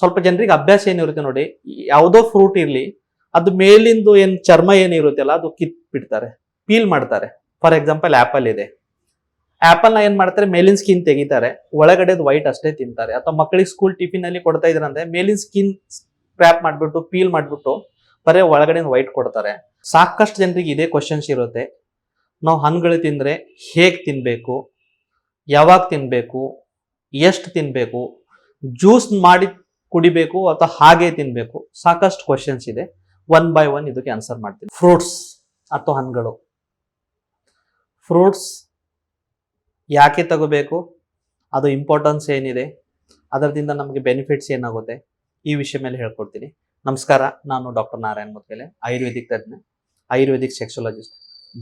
ಸ್ವಲ್ಪ ಜನರಿಗೆ ಅಭ್ಯಾಸ ಏನಿರುತ್ತೆ ನೋಡಿ ಯಾವುದೋ ಫ್ರೂಟ್ ಇರಲಿ, ಅದು ಮೇಲಿಂದು ಏನು ಚರ್ಮ ಏನಿರುತ್ತಲ್ಲ, ಅದು ಕಿತ್ ಬಿಡ್ತಾರೆ ಪೀಲ್ ಮಾಡ್ತಾರೆ. ಫಾರ್ ಎಕ್ಸಾಂಪಲ್ ಆಪಲ್ ಇದೆ. ಆ್ಯಪಲ್ನ ಏನು ಮಾಡ್ತಾರೆ, ಮೇಲಿನ ಸ್ಕಿನ್ ತೆಗಿತಾರೆ ಒಳಗಡೆದು ವೈಟ್ ಅಷ್ಟೇ ತಿಂತಾರೆ. ಅಥವಾ ಮಕ್ಕಳಿಗೆ ಸ್ಕೂಲ್ ಟಿಫಿನ್ ಅಲ್ಲಿ ಕೊಡ್ತಾ ಇದ್ರಂದ್ರೆ, ಮೇಲಿನ ಸ್ಕಿನ್ ಸ್ಕ್ರಾಪ್ ಮಾಡ್ಬಿಟ್ಟು ಪೀಲ್ ಮಾಡ್ಬಿಟ್ಟು, ಬರೀ ಒಳಗಡೆ ವೈಟ್ ಕೊಡ್ತಾರೆ. ಸಾಕಷ್ಟು ಜನರಿಗೆ ಇದೇ ಕ್ವಶನ್ಸ್ ಇರುತ್ತೆ. ನಾವು ಹಣ್ಣುಗಳು ತಿಂದ್ರೆ ಹೇಗ್ ತಿನ್ಬೇಕು, ಯಾವಾಗ ತಿನ್ಬೇಕು, ಎಷ್ಟು ತಿನ್ಬೇಕು ಜ್ಯೂಸ್ ಮಾಡಿ ಕುಡಿಬೇಕು ಅಥವಾ ಹಾಗೆ ತಿನ್ನಬೇಕು ಸಾಕಷ್ಟು ಕ್ವಶನ್ಸ್ ಇದೆ. ಒನ್ ಬೈ ಒನ್ ಇದಕ್ಕೆ ಆನ್ಸರ್ ಮಾಡ್ತೀನಿ. ಫ್ರೂಟ್ಸ್ ಅಥವಾ ಹಣ್ಣುಗಳು. ಫ್ರೂಟ್ಸ್ ಯಾಕೆ ತಗೋಬೇಕು? ಅದು ಇಂಪಾರ್ಟೆನ್ಸ್ ಏನಿದೆ? ಅದರದಿಂದ ನಮಗೆ ಬೆನಿಫಿಟ್ಸ್ ಏನಾಗುತ್ತೆ? ಈ ವಿಷಯ ಮೇಲೆ ಹೇಳ್ಕೊಡ್ತೀನಿ. ನಮಸ್ಕಾರ, ನಾನು ಡಾಕ್ಟರ್ ನಾರಾಯಣ್ ಮುದ್ಗೆಲೆ, ಆಯುರ್ವೇದಿಕ್ ತಜ್ಞ, ಆಯುರ್ವೇದಿಕ್ ಸೆಕ್ಸೊಲಜಿಸ್ಟ್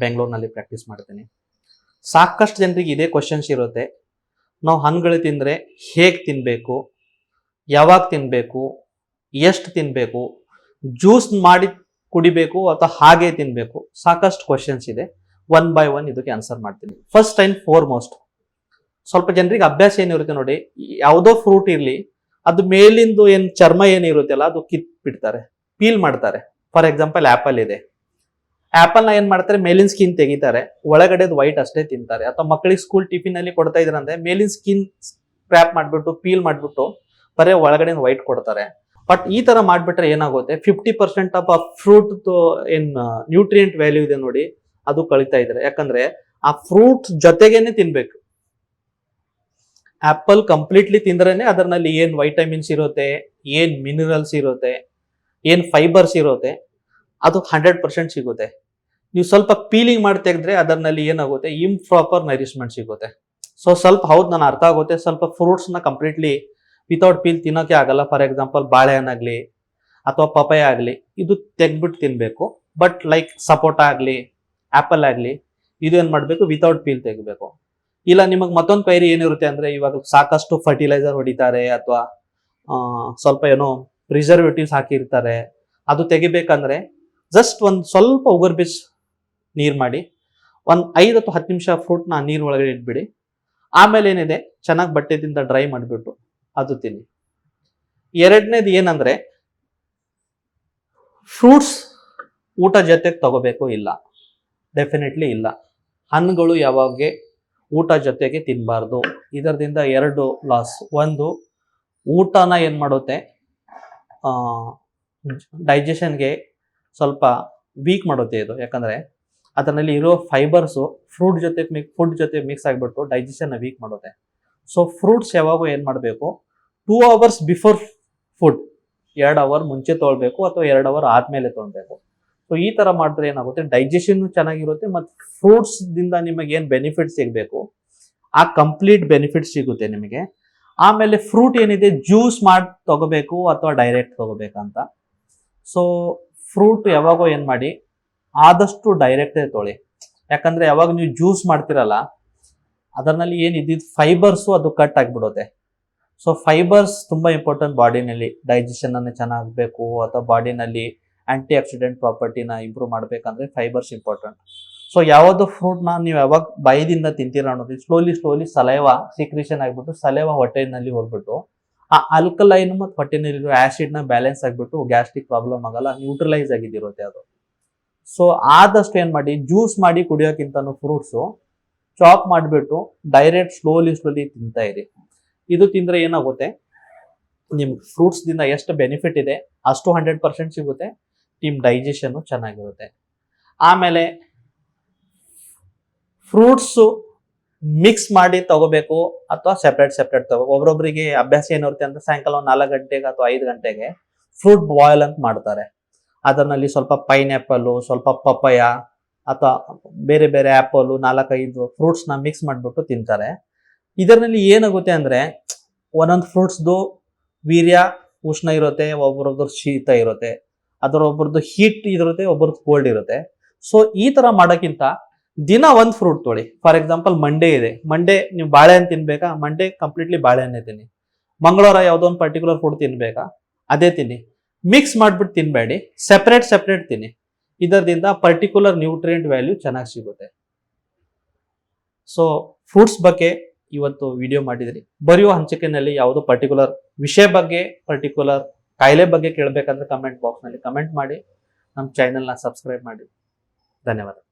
ಬೆಂಗಳೂರಿನಲ್ಲಿ ಪ್ರಾಕ್ಟೀಸ್ ಮಾಡ್ತೀನಿ. ಸಾಕಷ್ಟು ಜನರಿಗೆ ಇದೇ ಕ್ವಶನ್ಸ್ ಇರುತ್ತೆ. ನಾವು ಹಣ್ಣುಗಳು ತಿಂದರೆ ಹೇಗೆ ತಿನ್ನಬೇಕು ಯಾವಾಗ ತಿನ್ನಬೇಕು ಎಷ್ಟು ತಿನ್ನಬೇಕು ಜ್ಯೂಸ್ ಮಾಡಿ ಕುಡಿಬೇಕು ಅಥವಾ ಹಾಗೆ ತಿನ್ನಬೇಕು ಸಾಕಷ್ಟು ಕ್ವಶನ್ಸ್ ಇದೆ. ಒನ್ ಬೈ ಒನ್ ಇದಕ್ಕೆ ಆನ್ಸರ್ ಮಾಡ್ತೀನಿ. ಫಸ್ಟ್ ಟೈಮ್ ಫೋರ್ ಮೋಸ್ಟ್ ಸ್ವಲ್ಪ ಜನರಿಗೆ ಅಭ್ಯಾಸ ಏನಿರುತ್ತೆ ನೋಡಿ, ಯಾವುದೋ ಫ್ರೂಟ್ ಇರಲಿ, ಅದು ಮೇಲಿಂದು ಏನು ಚರ್ಮ ಏನಿರುತ್ತಲ್ಲ ಅದು ಕಿತ್ ಬಿಡ್ತಾರೆ, ಪೀಲ್ ಮಾಡ್ತಾರೆ. ಫಾರ್ ಎಕ್ಸಾಂಪಲ್ ಆಪಲ್ ಇದೆ. ಆ್ಯಪಲ್ನ ಏನು ಮಾಡ್ತಾರೆ, ಮೇಲಿನ ಸ್ಕಿನ್ ತೆಗಿತಾರೆ ಒಳಗಡೆದು ವೈಟ್ ಅಷ್ಟೇ ತಿಂತಾರೆ. ಅಥವಾ ಮಕ್ಕಳಿಗೆ ಸ್ಕೂಲ್ ಟಿಫಿನ್ ಅಲ್ಲಿ ಕೊಡ್ತಾ ಇದ್ರಂದ್ರೆ, ಮೇಲಿನ ಸ್ಕಿನ್ ಸ್ಕ್ರಾಪ್ ಮಾಡ್ಬಿಟ್ಟು ಪೀಲ್ ಮಾಡ್ಬಿಟ್ಟು ಬರೀ ಒಳಗಡೆ ವೈಟ್ ಕೊಡ್ತಾರೆ. ಬಟ್ ಈ ತರ ಮಾಡ್ಬಿಟ್ರೆ ಏನಾಗುತ್ತೆ? ಫಿಫ್ಟಿ ಪರ್ಸೆಂಟ್ ಆಫ್ ಆ ಫ್ರೂಟ್ ಏನ್ ನ್ಯೂಟ್ರಿಯೆಂಟ್ ವ್ಯಾಲ್ಯೂ ಇದೆ ನೋಡಿ, ಅದು ಕಳೀತಾ ಇದ್ರೆ. ಯಾಕಂದ್ರೆ ಆ ಫ್ರೂಟ್ ಜೊತೆಗೇನೆ ತಿನ್ಬೇಕು. ಆಪಲ್ ಕಂಪ್ಲೀಟ್ಲಿ ತಿಂದ್ರೇನೆ ಅದರಲ್ಲಿ ಏನ್ ವೈಟಮಿನ್ಸ್ ಇರುತ್ತೆ, ಏನ್ ಮಿನರಲ್ಸ್ ಇರುತ್ತೆ, ಏನ್ ಫೈಬರ್ಸ್ ಇರುತ್ತೆ, ಅದು ಹಂಡ್ರೆಡ್ ಪರ್ಸೆಂಟ್ ಸಿಗುತ್ತೆ. ನೀವು ಸ್ವಲ್ಪ ಪೀಲಿಂಗ್ ಮಾಡಿ ತೆಗೆದ್ರೆ ಅದರಲ್ಲಿ ಏನಾಗುತ್ತೆ? ಇಂಪ್ರಾಪರ್ ನರಿಶ್ಮೆಂಟ್ ಸಿಗುತ್ತೆ. ಸೊ ಸ್ವಲ್ಪ ಹೌದು ನಾನು ಅರ್ಥ ಆಗುತ್ತೆ. ಸ್ವಲ್ಪ ಫ್ರೂಟ್ಸ್ನ ಕಂಪ್ಲೀಟ್ಲಿ ವಿತೌಟ್ ಪೀಲ್ ತಿನ್ನೋಕೆ ಆಗಲ್ಲ. ಫಾರ್ ಎಕ್ಸಾಂಪಲ್ ಬಾಳೆಹಣ್ಣಾಗಲಿ ಅಥವಾ ಪಪಾಯ ಆಗಲಿ, ಇದು ತೆಗ್ದ್ಬಿಟ್ಟು ತಿನ್ನಬೇಕು ಬಟ್ ಲೈಕ್ ಸಪೋಟ ಆಗಲಿ ಆ್ಯಪಲ್ ಆಗಲಿ, ಇದು ಏನು ಮಾಡಬೇಕು? ವಿತೌಟ್ ಪೀಲ್ ತೆಗಿಬೇಕು. ಇಲ್ಲ, ನಿಮಗೆ ಮತ್ತೊಂದು ಕೈರಿ ಏನಿರುತ್ತೆ ಅಂದರೆ, ಇವಾಗ ಸಾಕಷ್ಟು ಫರ್ಟಿಲೈಸರ್ ಹೊಡಿತಾರೆ ಅಥವಾ ಸ್ವಲ್ಪ ಏನೋ ಪ್ರಿಸರ್ವೇಟಿವ್ಸ್ ಹಾಕಿರ್ತಾರೆ. ಅದು ತೆಗಿಬೇಕಂದ್ರೆ ಜಸ್ಟ್ ಒಂದು ಸ್ವಲ್ಪ ಉಗುರು ಬೀಸ್ ನೀರು ಮಾಡಿ, ಒಂದು ಐದು ಅಥವಾ ಹತ್ತು ನಿಮಿಷ ಫ್ರೂಟ್ನ ನೀರು ಒಳಗಡೆ ಇಟ್ಬಿಡಿ. ಆಮೇಲೆ ಏನಿದೆ? ಚೆನ್ನಾಗಿ ಬಟ್ಟೆದಿಂದ ಡ್ರೈ ಮಾಡಿಬಿಟ್ಟು ಅದು ತಿನ್ನಿ ಎರಡನೇದು ಏನಂದ್ರೆ ಫ್ರೂಟ್ಸ್ ಊಟ ಜೊತೆಗೆ ತಗೋಬೇಕು ಇಲ್ಲ. ಡೆಫಿನೆಟ್ಲಿ ಇಲ್ಲ. ಹಣ್ಣುಗಳು ಯಾವಾಗೆ ಊಟ ಜೊತೆಗೆ ತಿನ್ನಬಾರ್ದು ಇದರಿಂದ ಎರಡು ಲಾಸ್ ಒಂದು, ಊಟನ ಏನು ಮಾಡುತ್ತೆ? ಡೈಜೆಷನ್ಗೆ ಸ್ವಲ್ಪ ವೀಕ್ ಮಾಡುತ್ತೆ ಇದು. ಯಾಕಂದರೆ, ಅದರಲ್ಲಿ ಇರೋ ಫೈಬರ್ಸು ಫ್ರೂಟ್ ಜೊತೆ ಮಿಕ್ ಫುಡ್ ಜೊತೆ ಮಿಕ್ಸ್ ಆಗಿಬಿಟ್ಟು ಡೈಜೆಷನ್ನ ವೀಕ್ ಮಾಡುತ್ತೆ. ಸೊ ಫ್ರೂಟ್ಸ್ ಯಾವಾಗೂ ಏನು ಮಾಡಬೇಕು? ಟೂ ಅವರ್ಸ್ ಬಿಫೋರ್ ಫುಡ್ ಎರಡು ಅವರ್ ಮುಂಚೆ ತೊಗೊಳ್ಬೇಕು ಅಥವಾ ಎರಡು ಅವರ್ ಆದಮೇಲೆ ತೊಗೊಳ್ಬೇಕು ಸೊ ಈ ಥರ ಮಾಡಿದ್ರೆ ಏನಾಗುತ್ತೆ? ಡೈಜೆಷನ್ ಚೆನ್ನಾಗಿರುತ್ತೆ ಮತ್ತು ಫ್ರೂಟ್ಸ್ದಿಂದ ನಿಮಗೆ ಏನು ಬೆನಿಫಿಟ್ ಸಿಗಬೇಕು? ಆ ಕಂಪ್ಲೀಟ್ ಬೆನಿಫಿಟ್ ಸಿಗುತ್ತೆ ನಿಮಗೆ. ಆಮೇಲೆ ಫ್ರೂಟ್ ಏನಿದೆ? ಜ್ಯೂಸ್ ಮಾಡಿ ತಗೋಬೇಕು ಅಥವಾ ಡೈರೆಕ್ಟ್ ತಗೋಬೇಕಂತ. ಸೊ ಫ್ರೂಟ್ ಯಾವಾಗೋ ಏನು ಮಾಡಿ? ಆದಷ್ಟು ಡೈರೆಕ್ಟೇ ತೊಳಿ. ಯಾಕಂದರೆ ಯಾವಾಗ ನೀವು ಜ್ಯೂಸ್ ಮಾಡ್ತಿರಲ್ಲ ಅದರಲ್ಲಿ ಏನಿದ್ದಿದ್ದು ಫೈಬರ್ಸು ಅದು ಕಟ್ ಆಗಿಬಿಡುತ್ತೆ. ಸೊ ಫೈಬರ್ಸ್ ತುಂಬ ಇಂಪಾರ್ಟೆಂಟ್ ಬಾಡಿನಲ್ಲಿ ಡೈಜೆಷನ್ ಅನ್ನು ಚೆನ್ನಾಗಬೇಕು ಅಥವಾ ಬಾಡಿನಲ್ಲಿ ಆಂಟಿ ಆಕ್ಸಿಡೆಂಟ್ ಪ್ರಾಪರ್ಟಿನ ಇಂಪ್ರೂವ್ ಮಾಡಬೇಕಂದ್ರೆ ಫೈಬರ್ಸ್ ಇಂಪಾರ್ಟೆಂಟ್ ಸೊ ಯಾವುದೋ ಫ್ರೂಟ್ನ ನೀವು ಯಾವಾಗ ಬಯದಿಂದ ತಿಂತೀರ ಅನ್ನೋದು ಸ್ಲೋಲಿ ಸ್ಲೋಲಿ ಸಲೈವ ಸೀಕ್ರೇಷನ್ ಆಗಿಬಿಟ್ಟು ಸಲೈವ ಹೊಟ್ಟೆನಲ್ಲಿ ಹೋಗ್ಬಿಟ್ಟು, ಆ ಅಲ್ಕಲೈನ್ ಮತ್ತು ಹೊಟ್ಟೆನಲ್ಲಿರೋ ಆ್ಯಸಿಡ್ನ ಬ್ಯಾಲೆನ್ಸ್ ಆಗಿಬಿಟ್ಟು ಗ್ಯಾಸ್ಟ್ರಿಕ್ ಪ್ರಾಬ್ಲಮ್ ಆಗಲ್ಲ ನ್ಯೂಟ್ರಲೈಸ್ ಆಗಿದ್ದಿರುತ್ತೆ ಅದು. ಸೊ ಆದಷ್ಟು ಏನು ಮಾಡಿ ಜ್ಯೂಸ್ ಮಾಡಿ ಕುಡಿಯೋಕ್ಕಿಂತನೂ ಫ್ರೂಟ್ಸು ಚಾಪ್ ಮಾಡಿಬಿಟ್ಟು ಡೈರೆಕ್ಟ್ ಸ್ಲೋಲಿ ಸ್ಲೋಲಿ ತಿಂತಾ ಇರಿ. ಇದು ತಿಂದರೆ ಏನಾಗುತ್ತೆ? ನಿಮ್ಗೆ ಫ್ರೂಟ್ಸ್ದಿಂದ ಎಷ್ಟು ಬೆನಿಫಿಟ್ ಇದೆ? ಅಷ್ಟು ಹಂಡ್ರೆಡ್ ಪರ್ಸೆಂಟ್ ಸಿಗುತ್ತೆ. ನಿಮ್ಮ ಡೈಜೆಷನ್ನು ಚೆನ್ನಾಗಿರುತ್ತೆ. ಆಮೇಲೆ ಫ್ರೂಟ್ಸು ಮಿಕ್ಸ್ ಮಾಡಿ ತಗೋಬೇಕು ಅಥವಾ ಸೆಪ್ರೇಟ್ ಸೆಪ್ರೇಟ್ ತಗೋಬೇಕು ಒಬ್ರೊಬ್ರಿಗೆ ಅಭ್ಯಾಸ ಏನಿರುತ್ತೆ ಅಂತ ಸಾಯಂಕಾಲ ಒಂದು ನಾಲ್ಕು ಗಂಟೆಗೆ ಅಥವಾ ಐದು ಗಂಟೆಗೆ ಫ್ರೂಟ್ ಬಾಯ್ಲ್ ಅಂತ ಮಾಡ್ತಾರೆ. ಅದರಲ್ಲಿ ಸ್ವಲ್ಪ ಪೈನ್ ಆ್ಯಪಲ್ಲು ಸ್ವಲ್ಪ ಪಪ್ಪಾಯ ಅಥವಾ ಬೇರೆ ಬೇರೆ ಆ್ಯಪಲ್ಲು ನಾಲ್ಕೈದು ಫ್ರೂಟ್ಸ್ನ ಮಿಕ್ಸ್ ಮಾಡಿಬಿಟ್ಟು ತಿಂತಾರೆ. ಇದರಲ್ಲಿ ಏನಾಗುತ್ತೆ ಅಂದರೆ ಒಂದೊಂದು ಫ್ರೂಟ್ಸ್ದು ವೀರ್ಯ ಉಷ್ಣ ಇರುತ್ತೆ ಒಬ್ಬರದ್ದು ಶೀತ ಇರುತ್ತೆ ಅದರ ಒಬ್ಬರದ್ದು ಹೀಟ್ ಇರುತ್ತೆ, ಒಬ್ಬರದ್ದು ಕೋಲ್ಡ್ ಇರುತ್ತೆ. ಸೊ ಈ ತರ ಮಾಡೋಕ್ಕಿಂತ ದಿನ ಒಂದು ಫ್ರೂಟ್ ತೊಳಿ. ಫಾರ್ ಎಕ್ಸಾಂಪಲ್ ಮಂಡೇ ಇದೆ. ಮಂಡೇ ನೀವು ಬಾಳೆಹಣ್ಣು ತಿನ್ಬೇಕಾ? ಮಂಡೇ ಕಂಪ್ಲೀಟ್ಲಿ ಬಾಳೆಹಣ್ಣೆ ತಿನ್ನಿ. ಮಂಗಳವಾರ ಯಾವುದೋ ಒಂದು ಪರ್ಟಿಕ್ಯುಲರ್ ಫುಡ್ ತಿನ್ಬೇಕಾ? ಅದೇ ತಿನ್ನಿ. ಮಿಕ್ಸ್ ಮಾಡ್ಬಿಟ್ಟು ತಿನ್ಬೇಡಿ. ಸೆಪರೇಟ್ ಸೆಪ್ರೇಟ್ ತಿನ್ನಿ. ಇದರಿಂದ ಪರ್ಟಿಕ್ಯುಲರ್ ನ್ಯೂಟ್ರಿಯೆಂಟ್ ವ್ಯಾಲ್ಯೂ ಚೆನ್ನಾಗಿ ಸಿಗುತ್ತೆ. ಸೊ ಫ್ರೂಟ್ಸ್ ಬಗ್ಗೆ ಇವತ್ತು ವಿಡಿಯೋ ಮಾಡಿದ್ರಿ. ಬರೆಯುವ ಹಂಚಿಕೆನಲ್ಲಿ ಯಾವುದೋ ಪರ್ಟಿಕ್ಯುಲರ್ ವಿಷಯ ಬಗ್ಗೆ ಪರ್ಟಿಕ್ಯುಲರ್ ಕಾಯಿಲೆ ಬಗ್ಗೆ ಕೇಳಬೇಕಂದ್ರೆ ಕಮೆಂಟ್ ಬಾಕ್ಸ್ನಲ್ಲಿ ಕಮೆಂಟ್ ಮಾಡಿ. ನಮ್ಮ ಚಾನೆಲ್ನ ಸಬ್ಸ್ಕ್ರೈಬ್ ಮಾಡಿ. ಧನ್ಯವಾದ.